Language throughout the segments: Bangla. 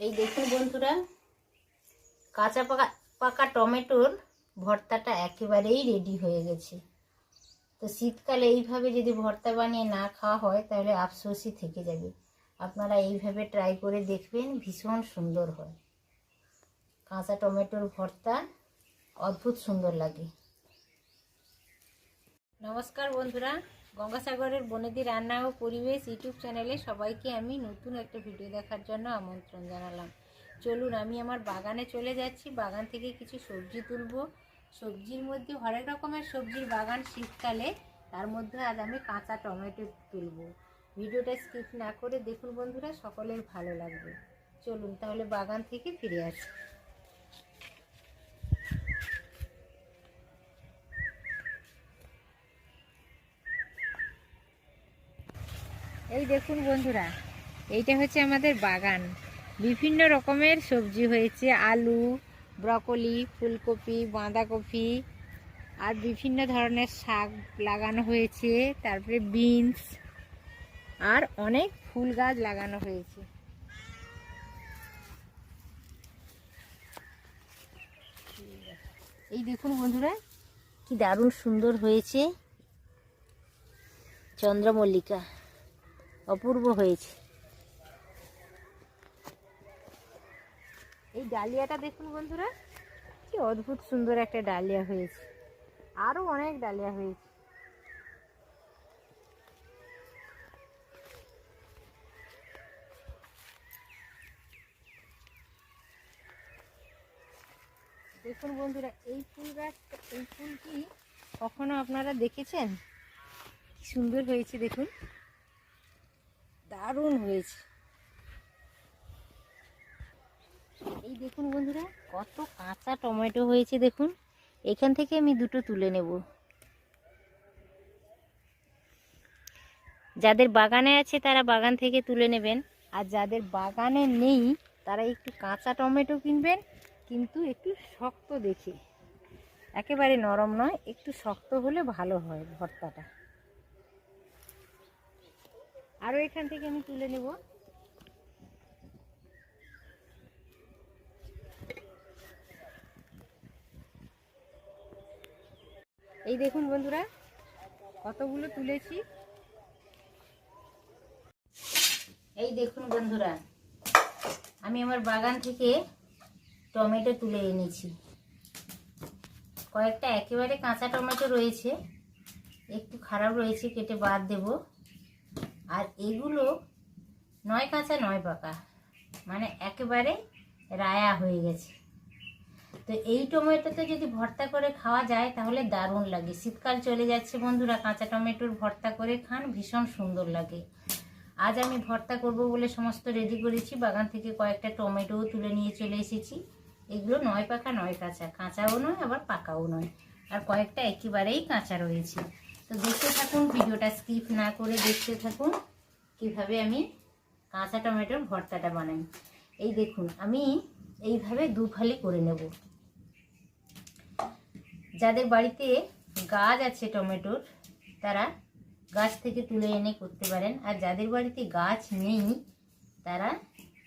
এই দেখুন বন্ধুরা, কাঁচা পাকা পাকা টমেটোর ভর্তাটা একেবারেই রেডি হয়ে গেছে। তো শীতকালে এইভাবে যদি ভর্তা বানিয়ে না খাওয়া হয়, তাহলে আফসোসই থেকে যাবে। আপনারা এইভাবে ট্রাই করে দেখবেন, ভীষণ সুন্দর হয়। কাঁচা টমেটোর ভর্তা অদ্ভুত সুন্দর লাগে। নমস্কার বন্ধুরা গঙ্গাসাগরের বনেদি রান্না ও পরিবেশ ইউটিউব চ্যানেলে সবাইকে আমি নতুন একটা ভিডিও দেখার জন্য আমন্ত্রণ জানালাম। চলুন, আমি আমার বাগানে চলে যাচ্ছি। বাগান থেকে কিছু সবজি তুলব। সবজির মধ্যে হরেক রকমের সবজির বাগান শীতকালে, তার মধ্যে আজ আমি কাঁচা টমেটো তুলব। ভিডিওটা স্কিপ না করে দেখুন বন্ধুরা, সকলের ভালো লাগবে। চলুন তাহলে বাগান থেকে ফিরে আসি। এই দেখুন বন্ধুরা, এইটা হচ্ছে আমাদের বাগান। বিভিন্ন রকমের সবজি হয়েছে, আলু, ব্রকলি, ফুলকপি, বাঁধাকপি, আর বিভিন্ন ধরনের শাক লাগানো হয়েছে, তারপরে বিনস, আর অনেক ফুল গাছ লাগানো হয়েছে। এই দেখুন বন্ধুরা, কি দারুণ সুন্দর হয়েছে চন্দ্রমল্লিকা। অপূর্ব হয়েছে। এই ডালিয়াটা দেখুন বন্ধুরা, কি অদ্ভুত সুন্দর একটা ডালিয়া হয়েছে। আরও অনেক ডালিয়া হয়েছে। দেখুন বন্ধুরা, এই ফুল গাছ এই ফুল কি কখনো আপনারা দেখেছেন? কি সুন্দর হয়েছে দেখুন। দারুণ হয়েছে। এই দেখুন বন্ধুরা, কত কাঁচা টমেটো হয়েছে দেখুন। এখান থেকে আমি দুটো তুলে নেব। যাদের বাগানে আছে তারা বাগান থেকে তুলে নেবেন, আর যাদের বাগানে নেই, তারা একটু কাঁচা টমেটো কিনবেন, কিন্তু একটু শক্ত দেখে। একেবারে নরম নয়, একটু শক্ত হলে ভালো হয় ভর্তাটা। আরও এখান থেকে আমি তুলে নেব। এই দেখুন বন্ধুরা, কতগুলো তুলেছি। এই দেখুন বন্ধুরা, আমি আমার বাগান থেকে টমেটো তুলে এনেছি। কয়েকটা একেবারে কাঁচা টমেটো রয়েছে, একটু খারাপ রয়েছে, কেটে বাদ দেবো। আর এগুলো নয় কাঁচা, নয় পাকা। মানে একেবারে রায়া হয়ে গেছে। তো এই টমেটোতে যদি ভর্তা করে খাওয়া যায়, তাহলে দারুণ লাগে। শীতকাল চলে যাচ্ছে বন্ধুরা, কাঁচা টমেটোর ভর্তা করে খান, ভীষণ সুন্দর লাগে। আজ আমি ভর্তা করব বলে সমস্ত রেডি করেছি। বাগান থেকে কয়েকটা টমেটোও তুলে নিয়ে চলে এসেছি। এগুলো নয় পাকা, নয় কাঁচা। কাঁচাও নয়, আবার পাকাও নয়। আর কয়েকটা একেবারেই কাঁচা রয়েছে। তো দেখতে থাকুন, ভিডিওটা স্কিপ না করে দেখতে থাকুন। কীভাবে আমি কাঁচা টমেটোর ভর্তাটা বানাই? এই দেখুন, আমি এইভাবে দু ফালি করে নেব। যাদের বাড়িতে গাছ আছে টমেটোর, তারা গাছ থেকে তুলে এনে করতে পারেন। আর যাদের বাড়িতে গাছ নেই, তারা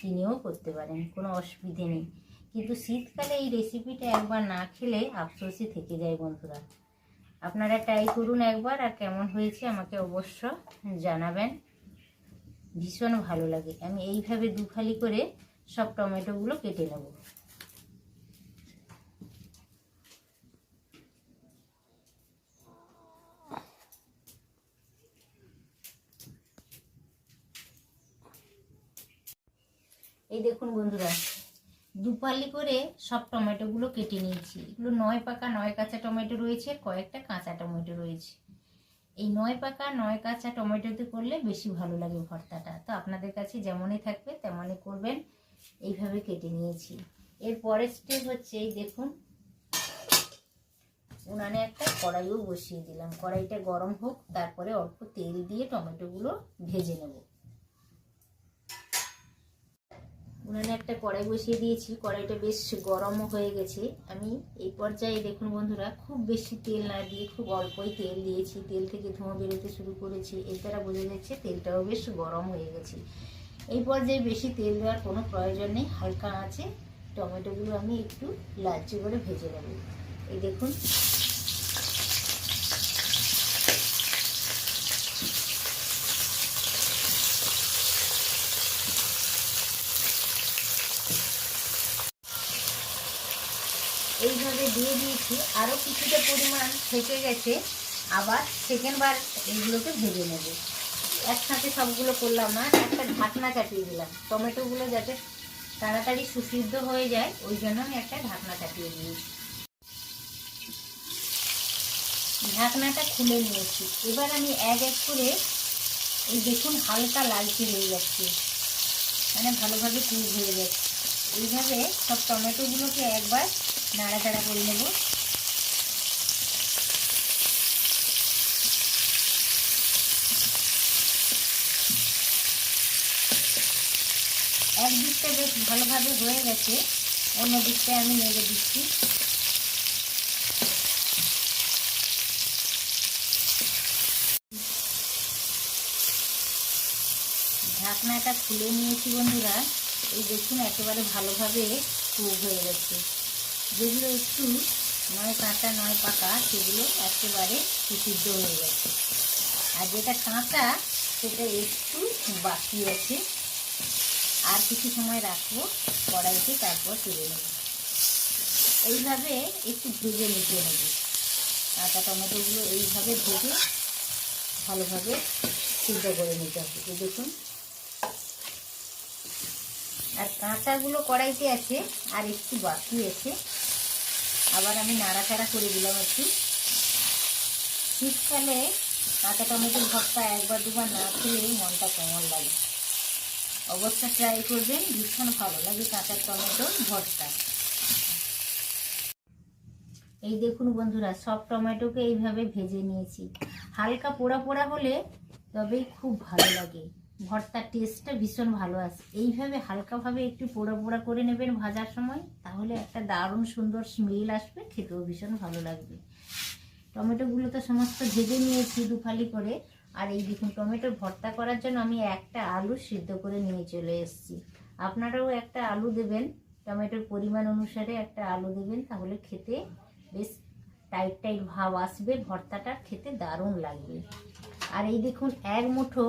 কিনেও করতে পারেন, কোনো অসুবিধে নেই। কিন্তু শীতকালে এই রেসিপিটা একবার না খেলে আফসোসই থেকে যায় বন্ধুরা। আপনারা ট্রাই করুন একবার আর কেমন হয়েছে আমাকে অবশ্য জানাবেন। ভীষণ ভালো লাগে। আমি এইভাবে দুফালি করে সব টমেটোগুলো কেটে নেব। এই দেখুন বন্ধুরা দুপালি করে সব টমেটোগুলো কেটে নিয়েছি। এগুলো নয় পাকা, নয় কাঁচা টমেটো রয়েছে, কয়েকটা কাঁচা টমেটো রয়েছে। এই নয় পাকা, নয় কাঁচা টমেটোতে করলে বেশি ভালো লাগে ভর্তাটা। তো আপনাদের কাছে যেমনই থাকবে, তেমনই করবেন। এইভাবে কেটে নিয়েছি। এর পরের স্টেপ হচ্ছে এই দেখুন, উনানে একটা কড়াইও বসিয়ে দিলাম। কড়াইটা গরম হোক, তারপরে অল্প তেল দিয়ে টমেটোগুলো ভেজে নেব। উনানে একটা কড়াই বসিয়ে দিয়েছি। কড়াইটা বেশ গরমও হয়ে গেছে। আমি এই পর্যায়ে দেখুন বন্ধুরা, খুব বেশি তেল না দিয়ে খুব অল্পই তেল দিয়েছি। তেল থেকে ধোঁয়া বেরোতে শুরু করেছি। এর দ্বারা বোঝা যাচ্ছে তেলটাও বেশ গরম হয়ে গেছে। এই পর্যায়ে বেশি তেল দেওয়ার কোনো প্রয়োজন নেই। হালকা আঁচে টমেটোগুলো আমি একটু লালচে করে ভেজে নেব। এই দেখুন এইভাবে দিয়ে দিয়েছি। আরও কিছুটা পরিমাণ থেকে গেছে। আবার সেকেন্ড বার এইগুলোকে ভেজে নেব। একসাথে সবগুলো করলাম না, একটা ঢাকনা চাপিয়ে দিলাম। টমেটোগুলো যাতে তাড়াতাড়ি সুসিদ্ধ হয়ে যায়, ওই জন্য আমি একটা ঢাকনা চাপিয়ে দিয়েছি। ঢাকনাটা খুলে নিয়েছি। এবার আমি এক এক করে এই দেখুন হালকা লালচে হয়ে যাচ্ছে। মানে ভালোভাবে কুক হয়ে যাচ্ছে এইভাবে সব টমেটোগুলোকে একবার নাড়াচাড়া করে নেব। এক দিকটা বেশ ভালোভাবে হয়ে গেছে অন্য দিকটায় আমি নেড়ে দিচ্ছি। ঢাকনাটা খুলে নিয়েছি বন্ধুরা, এই দেখুন একেবারে ভালোভাবে কুক হয়ে গেছে। যেগুলো একটু নয় কাঁচা, নয় পাকা, সেগুলো একেবারে সুসিদ্ধ হয়ে গেছে। আর যেটা কাঁচা, সেটা একটু বাকি আছে। আর কিছু সময় রাখব, কড়াইতে তারপর তুলে নেব। এইভাবে একটু ভেজে নিতে হবে। কাঁচা টমেটোগুলো এইভাবে ভেজে ভালোভাবে সিদ্ধ করে নিতে হবে। এই দেখুন। আর কাঁচাগুলো কড়াইতে আছে, আর একটু বাকি আছে। আবার আমি নাড়াচাড়া করে দিলাম একটু। শীতকালে কাঁচা টমেটোর ভর্তা একবার দুবার না খেলে মনটা কেমন লাগে? অবস্থা ট্রাই করবেন, ভীষণ ভালো লাগে কাঁচা টমেটোর ভর্তা। এই দেখুন বন্ধুরা, সব টমেটোকে এইভাবে ভেজে নিয়েছি। হালকা পোড়া পোড়া হলে তবেই খুব ভালো লাগে। ভর্তার টেস্টটা ভীষণ ভালো আসে এইভাবে হালকাভাবে একটু পোড়া পোড়া করে নেবেন ভাজার সময়, তাহলে একটা দারুণ সুন্দর স্মেল আসবে, খেতেও ভীষণ ভালো লাগবে। টমেটোগুলো তো সমস্ত ভেজে নিয়েছি দুফালি করে, আর এই দেখুন টমেটো ভর্তা করার জন্য আমি একটা আলু সিদ্ধ করে নিয়ে চলে এসেছি। আপনারাও একটা আলু দেবেন, টমেটোর পরিমাণ অনুসারে একটা আলু দেবেন, তাহলে খেতে বেশ টাইট টাইট ভাব আসবে, ভর্তাটা খেতে দারুণ লাগবে। আর এই দেখুন এক মুঠো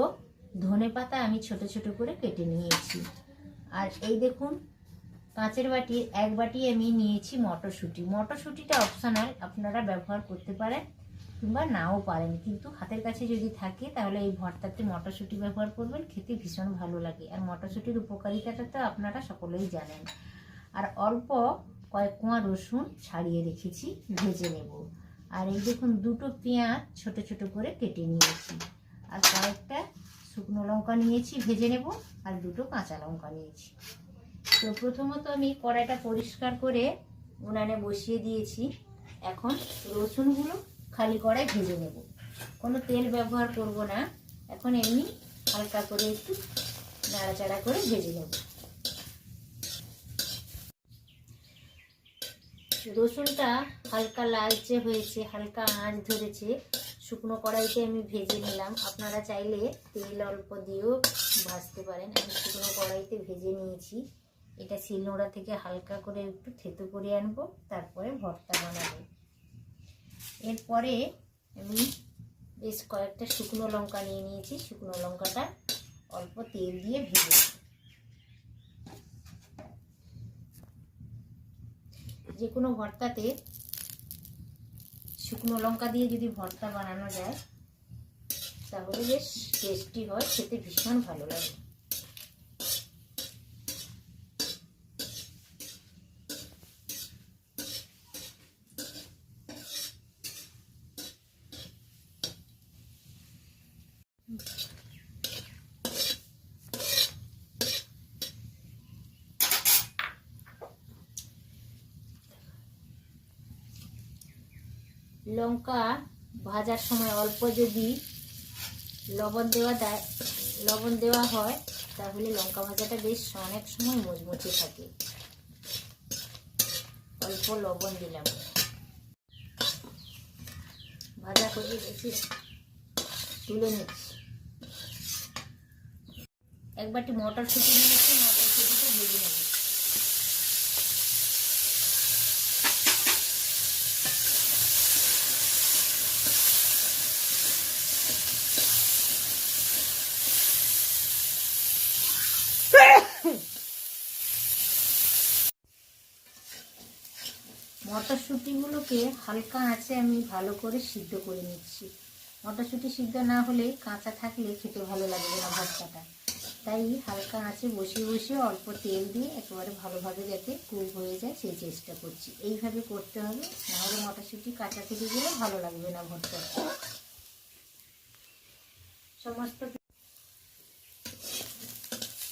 ধনে পাতা আমি ছোট ছোট করে কেটে নিয়েছি। আর এই দেখুন, কাঁচের বাটির এক বাটি আমি নিয়েছি মটরশুঁটি। মটরশুঁটিটা অপশনাল আপনারা ব্যবহার করতে পারেন কিংবা নাও পারেন। কিন্তু হাতের কাছে যদি থাকে, তাহলে এই ভর্তাতে মটরশুঁটি ব্যবহার করবেন, খেতে ভীষণ ভালো লাগে। আর মটরশুঁটির উপকারিতাটা তো আপনারা সকলেই জানেন। আর অল্প কয়েক কোয়া রসুন ছাড়িয়ে রেখেছি, ভেজে নেব। আর এই দেখুন, দুটো পেঁয়াজ ছোট ছোট করে কেটে নিয়েছি। আর কয়েকটা শুকনো লঙ্কা নিয়েছি, ভেজে নেব আর দুটো কাঁচা লঙ্কা নিয়েছি। তো প্রথমত আমি কড়াইটা পরিষ্কার করে উনানে বসিয়ে দিয়েছি। এখন রসুনগুলো খালি কড়াই ভেজে নেব। কোনো তেল ব্যবহার করব না। এখন এমনি হালকা করে একটু নাড়াচাড়া করে ভেজে নেব। রসুনটা হালকা লালচে হয়েছে, হালকা আঁচ ধরেছে। শুকনো কড়াইতে আমি ভেজে নিলাম। আপনারা চাইলে তেল অল্প দিয়েও ভাজতে পারেন। আমি শুকনো কড়াইতে ভেজে নিয়েছি। এটা শিলনোড়া থেকে হালকা করে একটু থেতো করে আনব, তারপরে ভর্তা বানাবো। এরপরে আমি বেশ কয়েকটা শুকনো লঙ্কা নিয়ে নিয়েছি। শুকনো লঙ্কাটা অল্প তেল দিয়ে ভেজে যে কোনো ভর্তাতে শুকনো লঙ্কা দিয়ে যদি ভর্তা বানানো যায়, তাহলে বেশ টেস্টি হয়, খেতে ভীষণ ভালো লাগে। লঙ্কা ভাজার সময় অল্প যদি লবণ দেওয়া দেয়, লবণ দেওয়া হয়, তাহলে লঙ্কা ভাজাটা বেশ অনেক সময় মুচমুচে থাকে। অল্প লবণ দিলাম। ভাজা করে বেশি তুলে নিচ্ছি। একবারটি মটরশুঁটি নিয়েছি, মটরশুঁটিটা ভেজে নেব। মটরশুঁটিগুলোকে হালকা আঁচে আমি ভালো করে সিদ্ধ করে নিচ্ছি। মটরশুঁটি সিদ্ধ না হলে কাঁচা থাকলে খেতে ভালো লাগবে না ভর্তাটা। তাই হালকা আঁচে বসিয়ে বসিয়ে অল্প তেল দিয়ে একেবারে ভালোভাবে যাতে কুক হয়ে যায় সেই চেষ্টা করছি। এইভাবে করতে হবে, নাহলে মটরশুঁটি কাঁচা থেকে গেলে ভালো লাগবে না ভর্তাটা। সমস্ত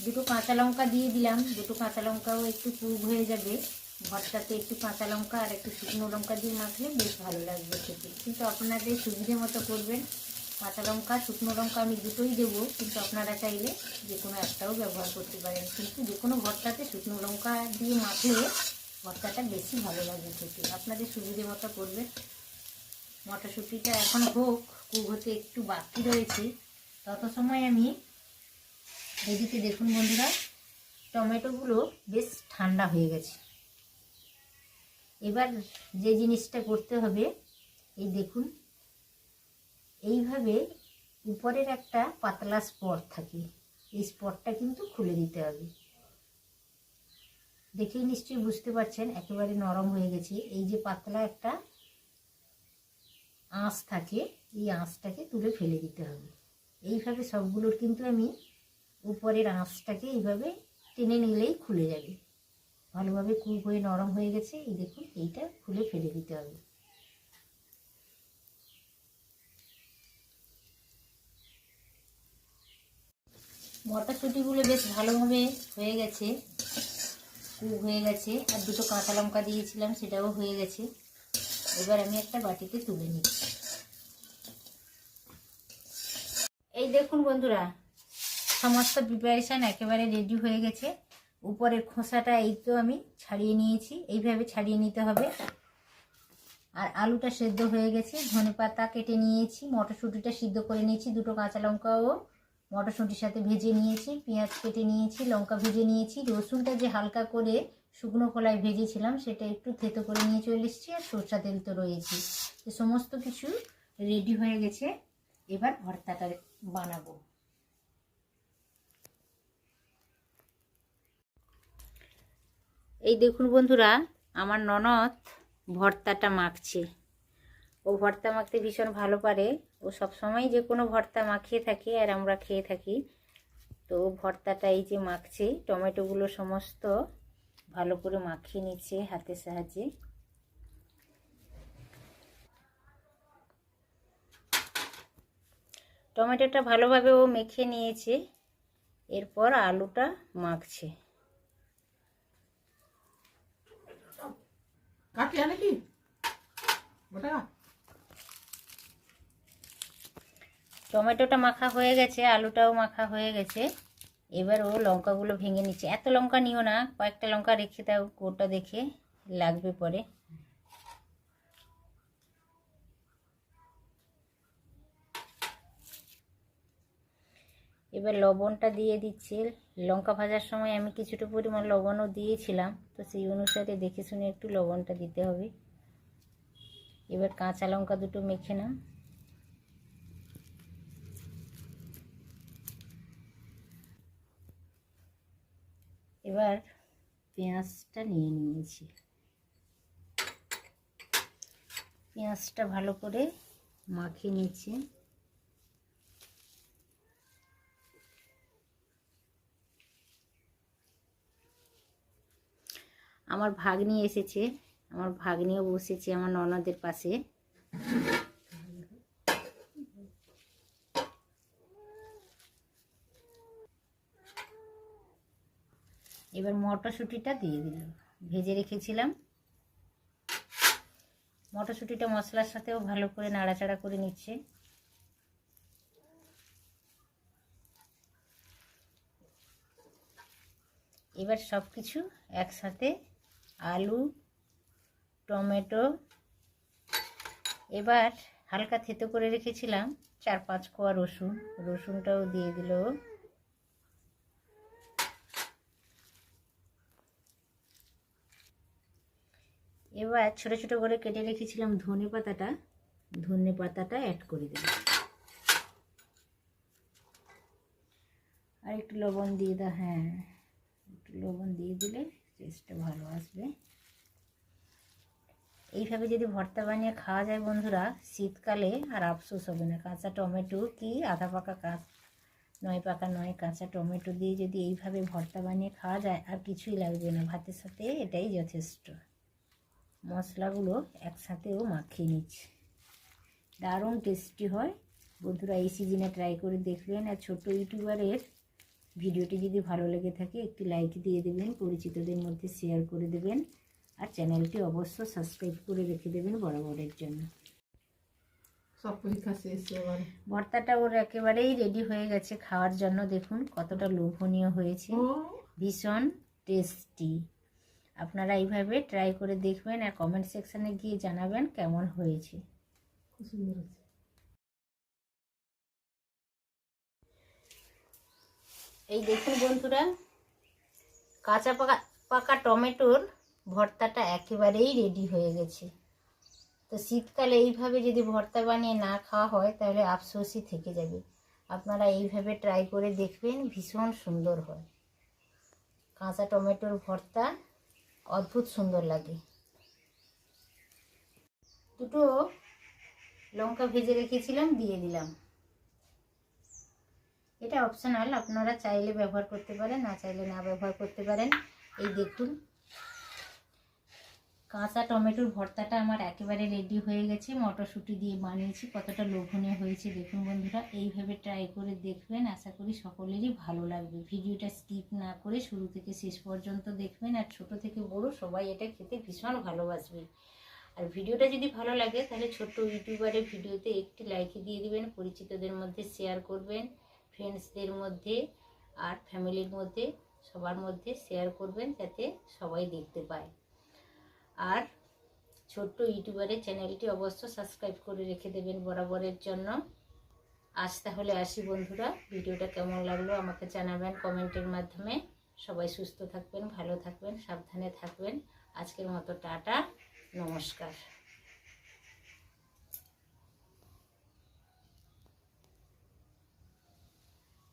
দুটো কাঁচা লঙ্কা দিয়ে দিলাম। দুটো কাঁচা লঙ্কাও একটু কুক হয়ে যাবে। ভর্তাতে একটু কাঁচা লঙ্কা আর একটু শুকনো লঙ্কা দিয়ে মাখলে বেশ ভালো লাগবে খেতে। কিন্তু আপনাদের সুবিধে মতো করবেন কাঁচা লঙ্কা, শুকনো লঙ্কা আমি দুটোই দেবো, কিন্তু আপনারা চাইলে যে কোনো একটাও ব্যবহার করতে পারেন। কিন্তু যে কোনো ভর্তাতে শুকনো লঙ্কা দিয়ে মাখলে ভর্তাটা বেশি ভালো লাগবে খেতে। আপনাদের সুবিধে মতো করবেন। মটরশুঁটিটা এখন হোক কুক হতে একটু বাকি রয়েছে। তত সময় আমি এদিকে দেখুন বন্ধুরা, টমেটোগুলো বেশ ঠান্ডা হয়ে গেছে। এবার যে জিনিসটা করতে হবে, এই দেখুন, এইভাবে উপরের একটা পাতলা স্পট থাকে, এই স্পটটা কিন্তু খুলে দিতে হবে। দেখেই নিশ্চয়ই বুঝতে পারছেন, একেবারে নরম হয়ে গেছে। এই যে পাতলা একটা আঁশ থাকে, এই আঁশটাকে তুলে ফেলে দিতে হবে। এইভাবে সবগুলোর কিন্তু আমি উপরের আঁশটাকে এইভাবে টেনে নিলেই খুলে যাবে। ভালোভাবে কুক হয়ে নরম হয়ে গেছে। এই দেখুন, এইটা খুলে ফেলে দিতে হবে। মটরশুঁটিগুলো বেশ ভালোভাবে হয়ে গেছে কুক হয়ে গেছে। আর দুটো কাঁচা লঙ্কা দিয়েছিলাম, সেটাও হয়ে গেছে। এবার আমি একটা বাটিতে তুলে নিচ্ছি। এই দেখুন বন্ধুরা, সমস্ত প্রিপারেশান একেবারে রেডি হয়ে গেছে। উপরের খোসাটা এই তো আমি ছাড়িয়ে নিয়েছি। এইভাবে ছাড়িয়ে নিতে হবে। আর আলুটা সেদ্ধ হয়ে গেছে। ধনে পাতা কেটে নিয়েছি, মটরশুঁটিটা সিদ্ধ করে নিয়েছি, দুটো কাঁচা লঙ্কাও মটরশুঁটির সাথে ভেজে নিয়েছি, পেঁয়াজ কেটে নিয়েছি, লঙ্কা ভেজে নিয়েছি, রসুনটা যে হালকা করে শুকনো কলায় ভেজেছিলাম সেটা একটু থেতো করে নিয়ে চলে এসেছি আর সরষা তেল তো রয়েছে। সমস্ত কিছু রেডি হয়ে গেছে। এবার ভর্তাটা বানাবো। এই দেখুন বন্ধুরা, আমার ননদ ভর্তাটা মাখছে। ও ভর্তা মাখতে ভীষণ ভালো পারে। ও সবসময় যে কোনো ভর্তা মাখিয়ে থাকে আর আমরা খেয়ে থাকি। তো ভর্তাটা এই যে মাখছে, টমেটোগুলো সমস্ত ভালো করে মাখিয়ে নিচ্ছে হাতের সাহায্যে। টমেটোটা ভালোভাবে ও মেখে নিয়েছে, এরপর আলুটা মাখছে। নাকি ওটা টমেটোটা মাখা হয়ে গেছে, আলুটাও মাখা হয়ে গেছে। এবার ও লঙ্কাগুলো ভেঙে নিচ্ছে। এত লঙ্কা নিও না, কয়েকটা লঙ্কা রেখে দাও কোটা দেখে লাগবে পরে। এবার লবণটা দিয়ে দিচ্ছে। লঙ্কা ভাজার সময় আমি কিছুটা পরিমাণ লবণও দিয়েছিলাম। তো সেই অনুসারে দেখে শুনে একটু লবণটা দিতে হবে। এবার কাঁচা লঙ্কা দুটো মেখে নাও। এবার পেঁয়াজটা নিয়ে নিয়েছি। পেঁয়াজটা ভালো করে মাখিয়ে নিচ্ছি। আমার ভাগ্নি এসেছে, আমার ভাগ্নিও বসেছে আমার ননদের পাশে। এবার মটরশুঁটিটা দিয়ে দিলাম, ভেজে রেখেছিলাম। মটরশুঁটিটা মশলার সাথেও ভালো করে নাড়াচাড়া করে নিচ্ছে। এবার সব কিছু একসাথে আলু, টমেটো, এবার হালকা থেতো করে রেখেছিলাম চার পাঁচ কোয়া রসুন, রসুনটাও দিয়ে দিল এবার ছোট ছোট করে কেটে রেখেছিলাম ধনে পাতাটা ধনে পাতাটা অ্যাড করে দিলাম। আর একটু লবণ দিয়ে দাও হ্যাঁ একটু লবণ দিয়ে দিলে টেস্টটা ভালো আসবে। এইভাবে যদি ভর্তা বানিয়ে খাওয়া যায় বন্ধুরা, শীতকালে আর আফসোস হবে না। কাঁচা টমেটো কি আধা পাকা কাঁচ, নয় পাকা নয়, কাঁচা টমেটো দিয়ে যদি এইভাবে ভর্তা বানিয়ে খাওয়া যায়, আর কিছুই লাগবে না। ভাতের সাথে এটাই যথেষ্ট। মশলাগুলো একসাথেও মাখিয়ে নিচ্ছি। দারুণ টেস্টি হয়। বন্ধুরা এই সিজনে ট্রাই করে দেখবেন আর ছোটো ইউটিউবারের ভিডিওটি যদি ভালো লেগে থাকে একটি লাইক দিয়ে দেবেন পরিচিতদের মধ্যে শেয়ার করে দেবেন আর চ্যানেলটি অবশ্য সাবস্ক্রাইব করে রেখে দেবেন বরাবরের জন্য। সব পরীক্ষা শেষ এবার। ভর্তাটা ওর একেবারেই রেডি হয়ে গেছে খাওয়ার জন্য। দেখুন কতটা লোভনীয় হয়েছে। ভীষণ টেস্টি আপনারা এইভাবে ট্রাই করে দেখবেন আর কমেন্ট সেকশানে গিয়ে জানাবেন কেমন হয়েছে। খুব সুন্দর এই দেখুন বন্ধুরা, কাঁচা পাকা পাকা টমেটোর ভর্তাটা একেবারেই রেডি হয়ে গেছে। তো শীতকালে এইভাবে যদি ভর্তা বানিয়ে না খাওয়া হয়, তাহলে আফসোসই থেকে যাবে। আপনারা এইভাবে ট্রাই করে দেখবেন, ভীষণ সুন্দর হয়। কাঁচা টমেটোর ভর্তা অদ্ভুত সুন্দর লাগে। দুটো লঙ্কা ভেজে রেখেছিলাম, দিয়ে দিলাম। এটা অপশনাল আপনারা চাইলে ব্যবহার করতে পারেন, না চাইলে না ব্যবহার করতে পারেন। এই দেখুন, কাঁচা টমেটোর ভর্তাটা আমার একেবারে রেডি হয়ে গেছে, মটরশুঁটি দিয়ে বানিয়েছি, কতটা লোভনীয় হয়েছে। দেখুন বন্ধুরা, এইভাবে ট্রাই করে দেখবেন, আশা করি সকলেরই ভালো লাগবে। ভিডিওটা স্কিপ না করে শুরু থেকে শেষ পর্যন্ত দেখবেন, আর ছোট থেকে বড় সবাই এটা খেতে ভীষণ ভালোবাসবে। আর ভিডিওটা যদি ভালো লাগে, তাহলে ছোট্ট ইউটিউবারের ভিডিওতে একটি লাইক দিয়ে দিবেন, পরিচিতদের মধ্যে শেয়ার করবেন। ফ্রেন্ডসদের মধ্যে আর ফ্যামিলির মধ্যে সবার মধ্যে শেয়ার করবেন যাতে সবাই দেখতে পায়। আর ছোট্ট ইউটিউবারের চ্যানেলটি অবশ্য সাবস্ক্রাইব করে রেখে দেবেন বরাবরের জন্য। আজ তাহলে আসি বন্ধুরা, ভিডিওটা কেমন লাগল আমাকে জানাবেন কমেন্টের মাধ্যমে। সবাই সুস্থ থাকবেন, ভালো থাকবেন, সাবধানে থাকবেন। আজকের মতো টাটা, নমস্কার।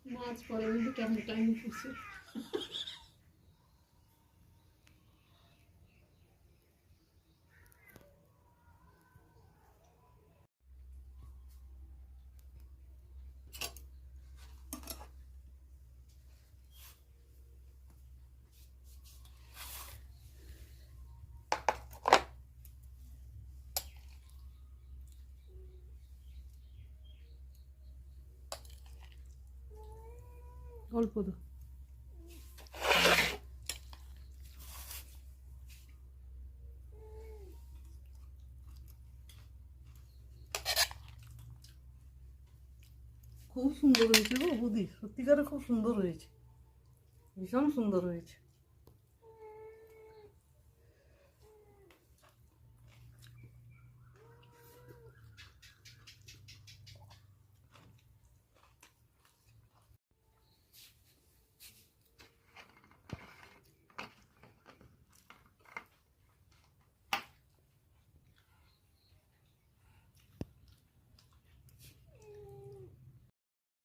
মাছ পরে কিন্তু কেমন টাইম পড়ছে অল্প দো। খুব সুন্দর হয়েছে গো বুদি। সত্যিকারে খুব সুন্দর হয়েছে। ভীষণ সুন্দর হয়েছে।